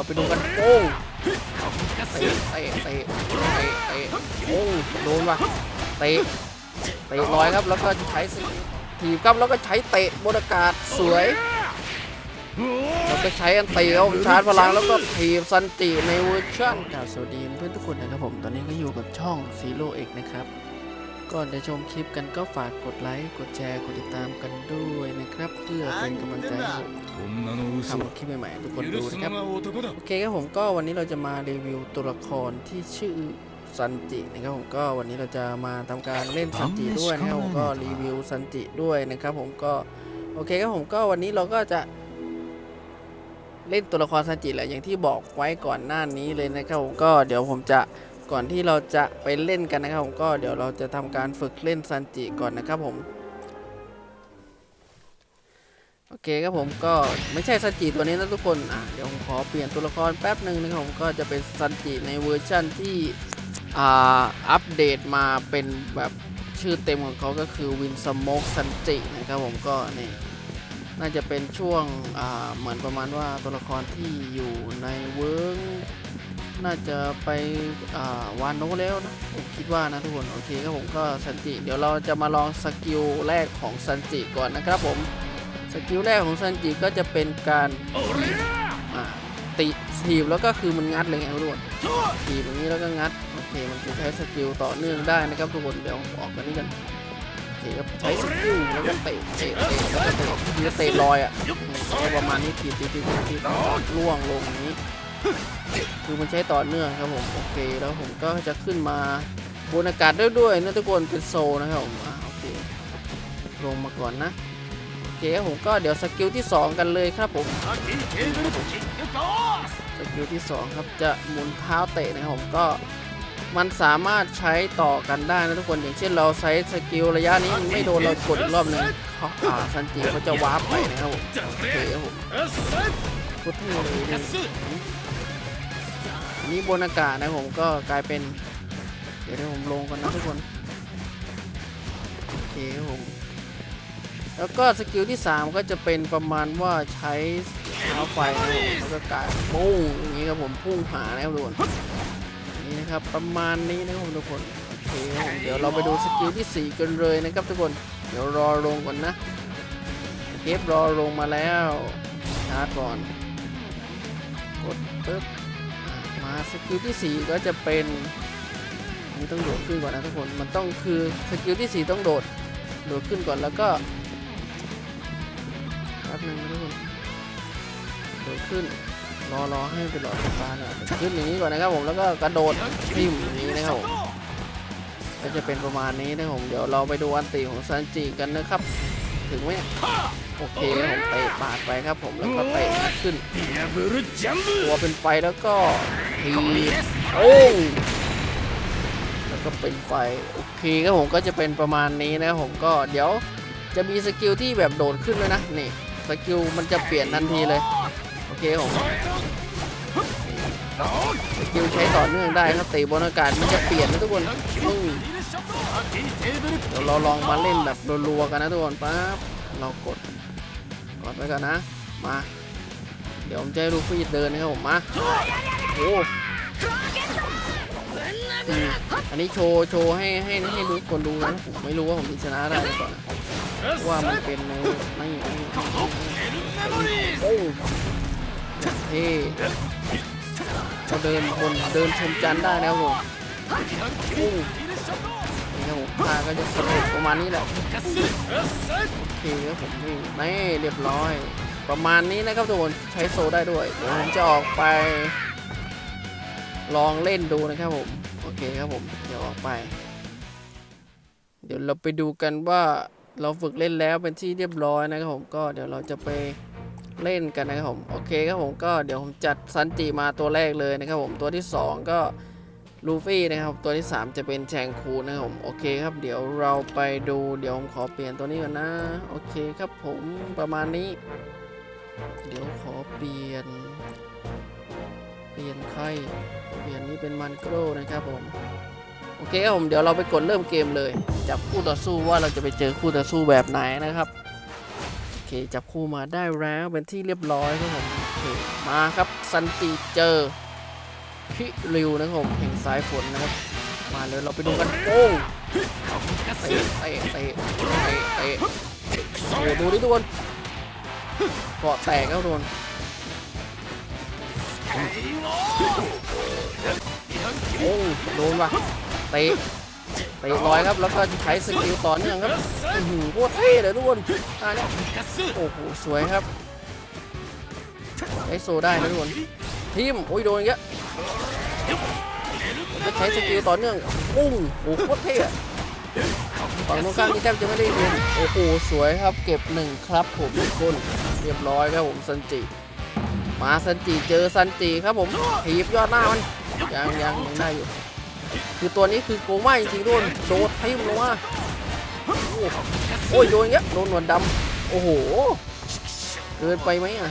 เราไปดูกันโป้งเตะเตะเตะเตะเตะโอ้งโดนว่ะเตะเตะลอยครับแล้วก็ใช้ถีบครับแล้วก็ใช้เตะบนอากาศสวยแล้วก็ใช้อันตีเอาชาร์จพลังแล้วก็ถีบซันติในเวอร์ชันครับสวัสดีเพื่อนทุกคนนะครับผม ตอนนี้ก็อยู่กับช่องซีโร่เอกนะครับ ก่อนจะชมคลิปกันก็ฝากกดไลค์ กดแชร์ กดติดตามกันด้วยนะครับ เพื่อเป็นกำลังใจให้ผมทำคลิปใหม่ๆทุกคนดูนะครับโอเคครับผมก็วันนี้เราจะมารีวิวตัวละครที่ชื่อซันจินะครับผมก็วันนี้เราจะมาทำการเล่นซันจิด้วยนะครับผมก็รีวิวซันจิด้วยนะครับผมก็โอเคครับผมก็วันนี้เราก็จะเล่นตัวละครซันจิแหละอย่างที่บอกไว้ก่อนหน้านี้เลยนะครับผมก็เดี๋ยวผมจะ ก่อนที่เราจะไปเล่นกันนะครับผมก็เดี๋ยวเราจะทำการฝึกเล่นซันจิก่อนนะครับผมโอเคครับผมก็ไม่ใช่ซันจิตัวนี้นะทุกคนอะเดี๋ยวผมขอเปลี่ยนตัวละครแป๊บหนึ่งนะครับผมก็จะเป็นซันจิในเวอร์ชั่นที่อ่าอัปเดตมาเป็นแบบชื่อเต็มของเขาก็คือวินสโมกซันจินะครับผมก็นี่น่าจะเป็นช่วงอ่าเหมือนประมาณว่าตัวละครที่อยู่ในเวิร์ก น่าจะไปวานโนแล้วนะผมคิดว่านะทุกคนโอเคครับผมก็ซันจิเดี๋ยวเราจะมาลองสกิลแรกของซันจิก่อนนะครับผมสกิลแรกของซันจิก็จะเป็นการติถีบแล้วก็คือมันงัดเลยไงทุกคนถีบอย่างนี้แล้วก็งัดโอเคมันจะใช้สกิลต่อเนื่องได้นะครับทุกคนเดี๋ยวออกกันนี้กันโอเคครับใช้สกิลแล้วก็เตะเตะเตะแล้วก็เตะทีละเตะลอยอะประมาณนี้ทีทีทีทีทีล่วงลงอย่างนี้ คือมันใช้ต่อเนื่องครับผมโอเคแล้วผมก็จะขึ้นมาบนอากาศได้ด้วยนะทุกคนเป็นโซนะครับผมอ่าโอเคลงมาก่อนนะโอเคครับผมก็เดี๋ยวสกิลที่ 2 กันเลยครับผมสกิลที่ 2 ครับจะหมุนเท้าเตะนะครับผมก็มันสามารถใช้ต่อกันได้นะทุกคนอย่างเช่นเราใช้สกิลระยะนี้ไม่โดนเรากดอีกรอบหนึงเขาอ่าซันจิเขาจะวาร์ปไปนะครับผมโอเคครับผมโคตรเท่เลย นี้บนอากาศนะผมก็กลายเป็น เดี๋ยวผมลงก่อนนะทุกคนโอเคครับผมแล้วก็สกิลที่ 3 ก็จะเป็นประมาณว่าใช้เท้าไฟนะครับแล้วก็กายปุ้งอย่างนี้ครับผมพุ่งหานะครับทุกคนนี่นะครับประมาณนี้นะครับทุกคนโอเคผมเดี๋ยวเราไปดูสกิลที่ 4 กันเลยนะครับทุกคนเดี๋ยวรอลงก่อนนะเก็บรอลงมาแล้วชาร์จก่อนกดปึ๊บ สกิลที่ 4 ก็จะเป็นอันนี้ต้องโดดขึ้นก่อนนะทุกคนมันต้องคือสกิลที่ 4 ต้องโดดโดดขึ้นก่อนแล้วก็แป๊บนึงนะทุกคนโดดขึ้นรอรอให้เป็นหลอดไฟฟ้าเนี่ยขึ้นอย่างนี้ก่อนนะครับผมแล้วก็กระโดดทิ่มอย่างนี้นะครับผมก็จะเป็นประมาณนี้นะครับผมเดี๋ยวเราไปดูอันตีของซันจิกันนะครับ ถึงไหมโอเคผมไปปาดไปครับผมแล้วก็ไปขึ้นตัวเป็นไฟแล้วก็ทีโอ้แล้วก็เป็นไฟโอเคครับผมก็จะเป็นประมาณนี้นะผมก็เดี๋ยวจะมีสกิลที่แบบโดดขึ้นเลยนะนี่สกิลมันจะเปลี่ยนทันทีเลยโอเคผม สกิลใช้ต่อเนื่องได้ครับเตะบนอากาศมันจะเปลี่ยนนะทุกคนเดี๋ยวเราลองมาเล่นแบบรัวๆกันนะทุกคนปั๊บเรากดกดไว้ก่อนนะมาเดี๋ยวผมจะให้ลูฟี่เดินนะครับผมมาโอ้อันนี้โชว์โชว์ให้ให้ให้ดูคนดูนะผมไม่รู้ว่าผมชนะได้หรือเปล่านว่ามันเป็นในไม่ไม่โอ้เท่ เราเดินบนเดินชมจันได้นะครับผมโอ้นี่ครับผมพาก็จะสนุกประมาณนี้แหละโอเคครับผมนี่นี่เรียบร้อย ประมาณนี้นะครับทุกคนใช้โซได้ด้วยเดี๋ยวผมจะออกไป ลองเล่นดูนะครับผมโอเคครับผมเดี๋ยวออกไป เดี๋ยวเราไปดูกันว่าเราฝึกเล่นแล้วเป็นที่เรียบร้อยนะครับผมก็เดี๋ยวเราจะไป เล่นกันนะครับผมโอเคครับผมก็เดี๋ยวผมจัดซันจิมาตัวแรกเลยนะครับผมตัวที่สองก็ลูฟี่นะครับตัวที่ 3 จะเป็นแชงคูนะครับผมโอเคครับเดี๋ยวเราไปดูเดี๋ยวผมขอเปลี่ยนตัวนี้ก่อนนะโอเคครับผมประมาณนี้ เดี๋ยวขอเปลี่ยน เปลี่ยนใครเปลี่ยนนี้เป็นมันโกรนะครับผมโอเคครับผมเดี๋ยวเราไปกดเริ่มเกมเลยจับคู่ต่อสู้ว่าเราจะไปเจอคู่ต่อสู้แบบไหนนะครับ เคจับคู่มาได้แล้วเป็นที่เรียบร้อยครับผมโอเคมาครับซันติเจอคิริวนะครับผมแห่งสายฝนนะครับ มาเลยเราไปดูกันโป้งเตะเตะเตะเตะเตะโอ้ดูดิทุกคนเกาะแตกแล้วทุกคนโอ้โดนว่ะเตะ เตะลอยครับแล้วก็ใช้สกิลต่อเนื่องครับอื้อหือโคตรเท่เลยทุกคนอ่าเนี่ยโอ้โหสวยครับใช้โซได้นะทุกคนทีมโอ้ยโดนเงี้ยก็ใช้สกิลต่อเนื่องปุ้งโอ้โหโคตรเท่ฝั่งตรงข้ามนี่แทบจะไม่ได้เรียนโอ้โหสวยครับเก็บหนึ่งครับผมทุกคนเรียบร้อยครับผมซันจิมาซันจิเจอซันจิครับผมถีบยอดหน้ามันยังยังยังได้อยู่ คือตัวนี้คือโกงมากจริงๆโดนโดดทิ่มลงมาโอ้ยโดนเงี้ยโดนหนวดดำโอ้โหเกินไปไหมอะ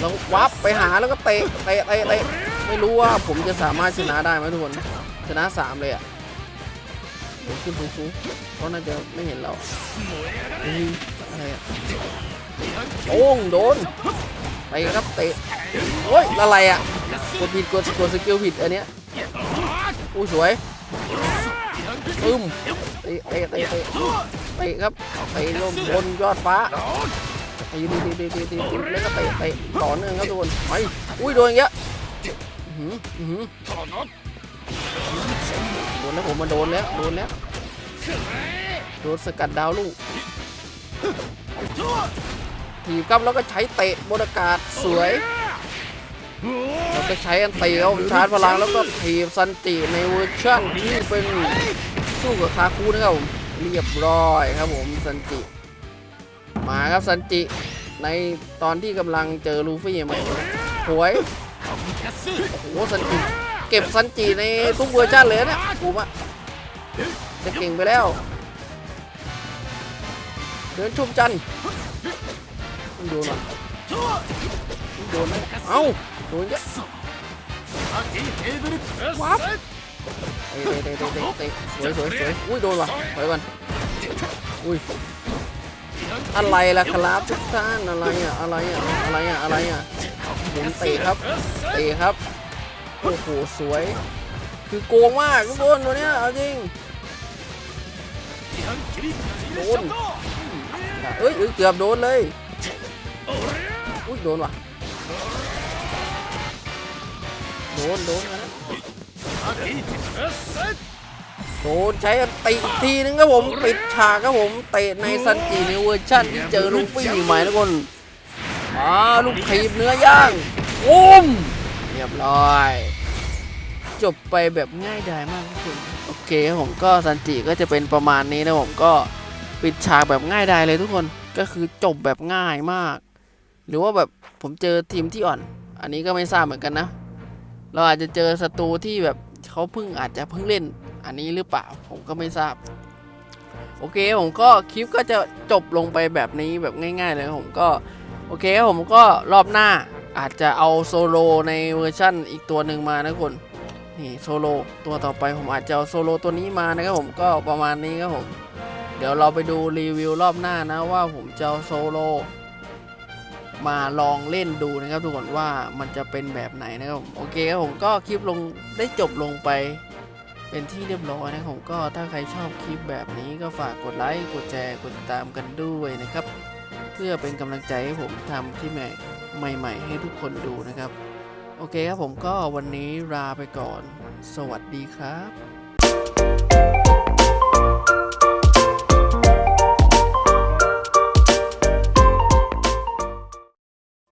แล้ววับไปหาแล้วก็เตะเตะเตะเตะไม่รู้ว่าผมจะสามารถชนะได้ไหมทุกคนชนะสามเลยอะเดี๋ยวขึ้นสูงๆเขาน่าจะไม่เห็นเราอะไรอะโอ้งโดนไปครับเตะโอ้ยอะไรอะกดผิดกดกดสกิลผิดอันเนี้ย อู้สวยปึ้มเตะเตะเตะเตะเตะครับเตะลงบนยอดฟ้าตีตีตีตีตีตีแล้วก็เตะเตะต่อเนื่องครับทุกคนไปอุ้ยโดนอย่างเงี้ยหืออื้อหือโดนแล้วผมมาโดนแล้วโดนแล้วโดนสกัดดาวลูกถีบครับแล้วก็ใช้เตะบนอากาศสวย แล้วก็ใช้อันตีเอาชาร์จพลังแล้วก็ถีบซันติในเวอร์ชันที่เป็นสู้กับคาคูนะครับเรียบร้อยครับผมซันจิมาครับซันจิในตอนที่กำลังเจอลูฟี่ใหม่สวยโอ้โหซันจิเก็บซันจิในทุกเวอร์ชันเลยนะเนี่ยผมอะจะเก่งไปแล้ว เดินชุมจันทร์มันโดนอะมัน โดนไหมเอ้าโดนเยอะวับเตะเตะเตะเตะเตะสวยสวยสวยอุ้ยโดนว่ะถอยก่อนอุ้ยอะไรล่ะครับทุกท่านอะไรอะอะไรอะอะไรอะอะไรอะหมุนเตะครับเตะครับโอ้โหสวย คือโกงมากทุกคนตัวเนี้ยเอาจริงโดนเอ้ยเกือบโดนเลยอุ้ยโดนว่ะ โดนโดนนะโดนใช้อันตีอีกทีนึงครับผมปิดฉากครับผมเตะในซันจิในเวอร์ชันที่เจอลูฟี่ใหม่ทุกคนอ่าลูกถีบเนื้อย่างโอ้มเรียบร้อยจบไปแบบง่ายดายมากทุกคนโอเคครับผมก็ซันจิก็จะเป็นประมาณนี้นะผมก็ปิดฉากแบบง่ายดายเลยทุกคนก็คือจบแบบง่ายมาก หรือว่าแบบ ผมเจอทีมที่อ่อน อันนี้ก็ไม่ทราบเหมือนกันนะ เราอาจจะเจอศัตรูที่แบบเขาเพิ่งอาจจะเพิ่งเล่น อันนี้หรือเปล่าผมก็ไม่ทราบ โอเคผมก็คลิปก็จะจบลงไปแบบนี้แบบง่ายๆเลยผมก็โอเคผมก็รอบหน้าอาจจะเอาโซโลในเวอร์ชั่นอีกตัวหนึ่งมานะคนนี่โซโลตัวต่อไปผมอาจจะเอาโซโลตัวนี้มานะครับผมก็ประมาณนี้ครับผม เดี๋ยวเราไปดูรีวิวรอบหน้านะว่าผมจะเอาโซโล มาลองเล่นดูนะครับทุกคนว่ามันจะเป็นแบบไหนนะครับโอเคครับผมก็คลิปลงได้จบลงไปเป็นที่เรียบร้อยนะผมก็ถ้าใครชอบคลิปแบบนี้ก็ฝากกดไลค์กดแชร์กดติดตามกันด้วยนะครับ เพื่อเป็นกำลังใจให้ผมทำที่ใหม่ใหม่ๆให้ทุกคนดูนะครับ โอเคครับผมก็วันนี้ลาไปก่อน สวัสดีครับ